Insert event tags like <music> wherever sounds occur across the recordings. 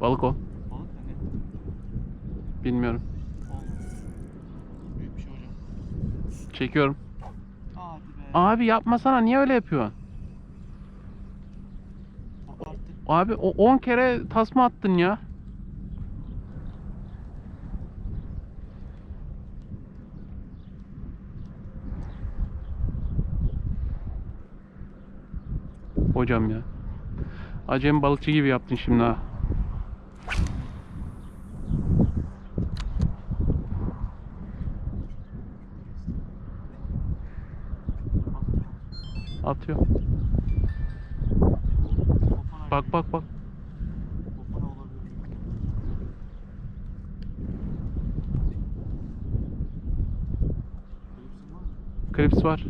Balık o. Balık ne? Bilmiyorum. Allah. Büyük bir şey hocam. Çekiyorum. Hadi be. Abi yapmasana niye öyle yapıyorsun? Abi o 10 kere tasma attın ya. Hocam ya. Acem balıkçı gibi yaptın şimdi ha. Atıyor. Bak bak bak. Klipsin var.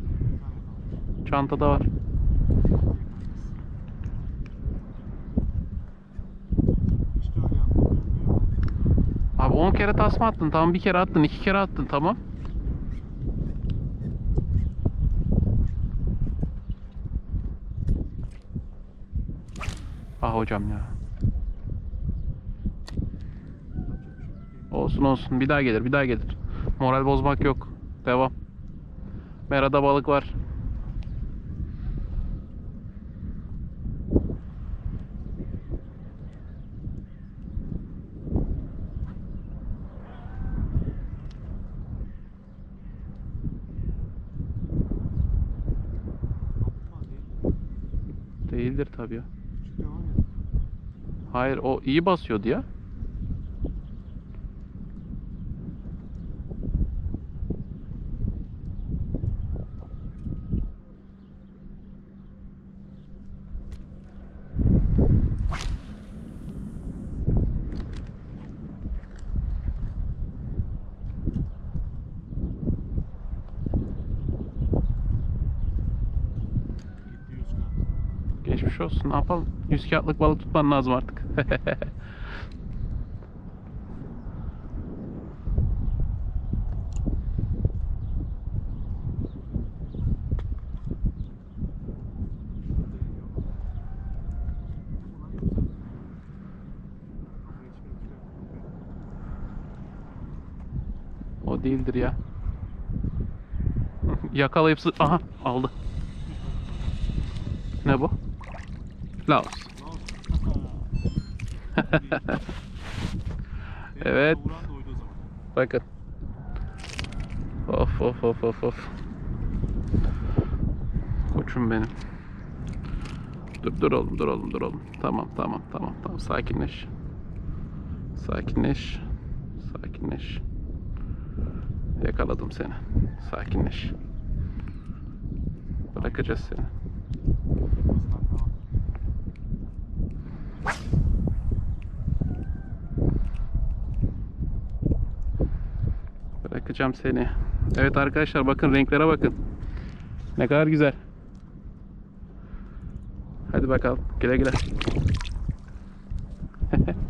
Çantada var. Abi 10 kere tasma attın. Tamam bir kere attın. iki kere attın. Tamam. Ah hocam ya. Olsun olsun. Bir daha gelir. Bir daha gelir. Moral bozmak yok. Devam. Merada balık var. Değildir tabii ya. Küçük de var ya. Hayır o iyi basıyordu ya. Olsun. Ne yapalım? 100 kağıtlık balık tutman lazım artık. <laughs> o değildir ya. Yakalayıp Aha aldı. Ne bu? Laos. <laughs> Evet. Bakın. Of of of of of. Koçum benim. Dur dur oğlum dur oğlum dur oğlum. Tamam tamam tamam tamam sakinleş. Sakinleş. Sakinleş. Yakaladım seni. Sakinleş. Bırakacağız seni. Kafasından devam. Bırakacağım seni. Evet arkadaşlar bakın renklere bakın. Ne kadar güzel. Hadi bakalım. Güle güle. <laughs>